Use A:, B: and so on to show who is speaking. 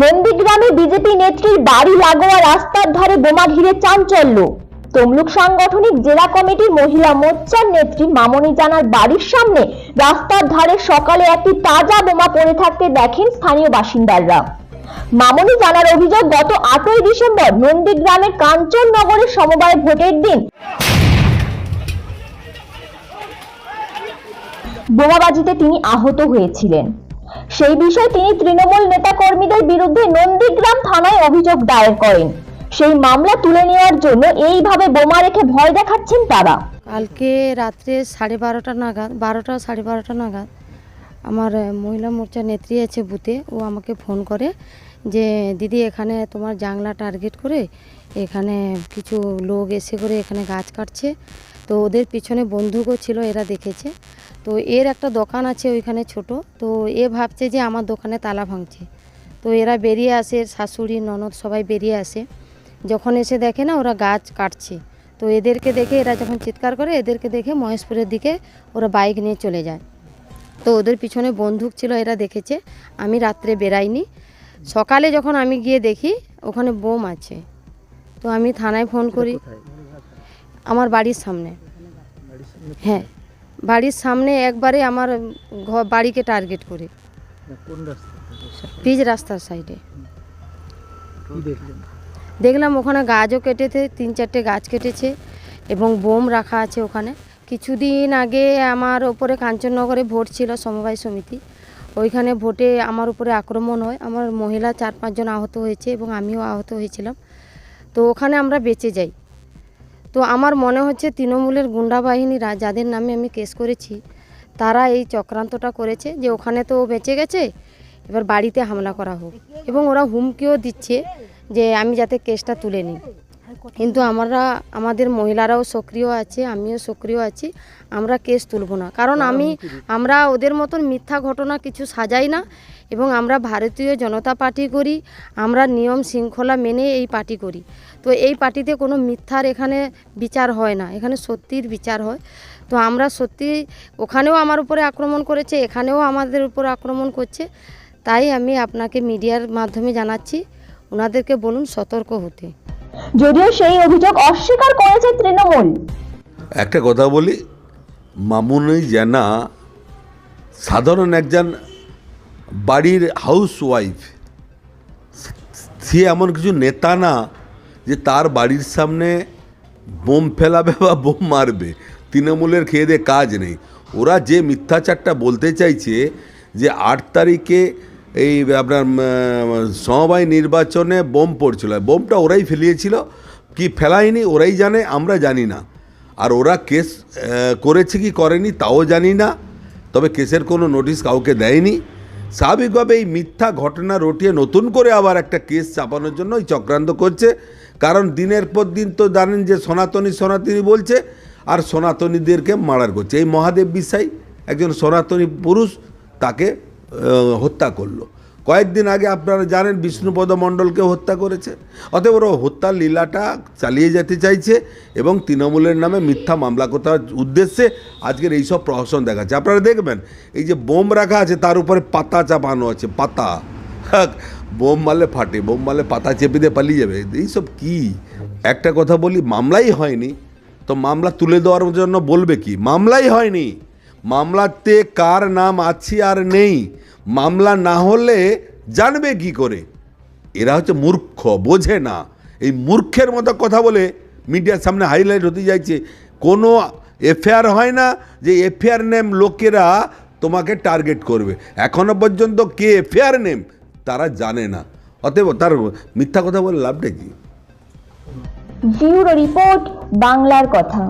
A: নন্দীগ্রামে বিজেপি নেত্রীর বাড়ি লাগোয়া রাস্তার ধারে বোমা ঘিরে চাঞ্চল্য। তমলুক সাংগঠনিক জেলা কমিটির মহিলা মোর্চার নেত্রী মামনি জানার বাড়ির সামনে রাস্তার ধারে সকালে একটি তাজা বোমা পড়ে থাকতে দেখেন স্থানীয় বাসিন্দারা। মামনি জানার অভিযোগ, গত আটই ডিসেম্বর নন্দীগ্রামের কাঞ্চননগরের সমবায় ভোটের দিন বোমাবাজিতে তিনি আহত হয়েছিলেন। সেই বিষয়ে তিনি তৃণমূল নেতাকর্মীদের বিরুদ্ধে নন্দীগ্রাম থানায় অভিযোগ দায়ের করেন। সেই মামলা তুলে নেওয়ার জন্য এইভাবে বোমা রেখে ভয় দেখাচ্ছেন তারা।
B: কালকে রাত্রে সাড়ে বারোটা নাগাদ, বারোটা সাড়ে বারোটা নাগাদ আমার মহিলা মোর্চা নেত্রী আছে বুথে, ও আমাকে ফোন করে যে, দিদি, এখানে তোমার জাংলা টার্গেট করে এখানে কিছু লোক এসে করে এখানে গাছ কাটছে তো ওদের পিছনে বন্দুকও ছিল, এরা দেখেছে। তো এর একটা দোকান আছে ওইখানে ছোট। তো এ ভাবছে যে আমার দোকানে তালা ভাঙছে। তো এরা বেরিয়ে আসে, শাশুড়ি, ননদ সবাই বেরিয়ে আসে। যখন এসে দেখে না, ওরা গাছ কাটছে। তো এদেরকে দেখে এরা যখন চিৎকার করে, এদেরকে দেখে মহেশপুরের দিকে ওরা বাইক নিয়ে চলে যায়। তো ওদের পিছনে বন্দুক ছিল, এরা দেখেছে। আমি রাত্রে বেরাইনি সকালে যখন আমি গিয়ে দেখি, ওখানে বোম আছে। তো আমি থানায় ফোন করি। আমার বাড়ির সামনে। হ্যাঁ বাড়ির সামনে একবারে আমার ঘর বাড়িকে টার্গেট করে। পিচ রাস্তার সাইডে দেখলাম ওখানে গাছও কেটেছে তিন চারটে গাছ কেটেছে এবং বোম রাখা আছে ওখানে। কিছুদিন আগে আমার ওপরে কাঞ্চননগরে ভোট ছিল সমবায় সমিতি। ওইখানে ভোটে আমার উপরে আক্রমণ হয়। আমার মহিলা চার পাঁচজন আহত হয়েছে এবং আমিও আহত হয়েছিলাম। তো ওখানে আমরা বেঁচে যাই। তো আমার মনে হচ্ছে তৃণমূলের গুন্ডা বাহিনীরা, যাদের নামে আমি কেস করেছি, তারা এই চক্রান্তটা করেছে যে ওখানে তো ও বেঁচে গেছে, এবার বাড়িতে হামলা করা হোক। এবং ওরা হুমকিও দিচ্ছে যে আমি যাতে কেসটা তুলে নিই। কিন্তু আমরা আমাদের মহিলারাও সক্রিয় আছে আমিও সক্রিয় আছি আমরা কেস তুলব না। কারণ আমি আমরা ওদের মতন মিথ্যা ঘটনা কিছু সাজাই না এবং আমরা ভারতীয় জনতা পার্টি করি আমরা নিয়ম শৃঙ্খলা মেনে এই পার্টি করি। তো এই পার্টিতে কোনো মিথ্যার এখানে বিচার হয় না এখানে সত্যির বিচার হয়। তো আমরা সত্যি ওখানেও আমার উপরে আক্রমণ করেছে এখানেও আমাদের উপর আক্রমণ করছে। তাই আমি আপনাকে মিডিয়ার মাধ্যমে জানাচ্ছি ওনাদেরকে বলুন সতর্ক হতে।
A: যদিও সেই অভিযোগ অস্বীকার করেছে তৃণমূল।
C: একটা কথা বলি, মামুনি জানা সাধারণ একজন বাড়ির হাউস ওয়াইফ সে এমন কিছু নেতা না যে তার বাড়ির সামনে বোম ফেলাবে বা বোম মারবে। তৃণমূলের খেয়ে কাজ নেই। ওরা যে মিথ্যাচারটা বলতে চাইছে যে আট তারিখে এই আপনার সমবায় নির্বাচনে বোম পড়ছিল। বোমটা ওরাই ফেলিয়েছিল। কি ফেলায়নি, ওরাই জানে, আমরা জানি না। আর ওরা কেস করেছে কি করেনি, তাও জানি না। তবে কেসের কোনো নোটিশ কাউকে দেয়নি। স্বাভাবিকভাবে এই মিথ্যা ঘটনা রটিয়ে নতুন করে আবার একটা কেস চাপানোর জন্য এই চক্রান্ত করছে। কারণ দিনের পর দিন তো জানেন যে সনাতনী সনাতনী বলছে, আর সনাতনীদেরকে মারার করছে। এই মহাদেব বিসাই একজন সনাতনী পুরুষ, তাকে হত্যা করল। কয়েকদিন আগে আপনারা জানেন বিষ্ণুপদ মণ্ডলকে হত্যা করেছে। অতএব ওরা হত্যার লীলাটা চালিয়ে যেতে চাইছে এবং তৃণমূলের নামে মিথ্যা মামলা করার উদ্দেশ্যে আজকের এইসব প্রহসন দেখাচ্ছে। আপনারা দেখবেন, এই যে বোম রাখা আছে, তার উপরে পাতা চাপানো আছে, পাতা। বোম মারলে ফাটে, বোম মারলে পাতা চেপে দিয়ে পালিয়ে যাবে। এইসব কি? একটা কথা বলি, মামলাই হয়নি। তো মামলা তুলে দেওয়ার জন্য বলবে কি? মামলাই হয়নি। মামলাতে কার নাম আছে আর নেই, মামলা না হলে জানবে কি করে? এরা হচ্ছে মূর্খ, বোঝে না। এই মূর্খের মতো কথা বলে মিডিয়ার সামনে হাইলাইট হতে যাচ্ছে। কোনো এফআইআর হয় না যে এফআইআর নেম লোকেরা তোমাকে টার্গেট করবে। এখনও পর্যন্ত কে এফআইআর নেম তারা জানে না। অতএব তার মিথ্যা কথা বলে লাভটা কি?
A: রিপোর্ট বাংলার কথা।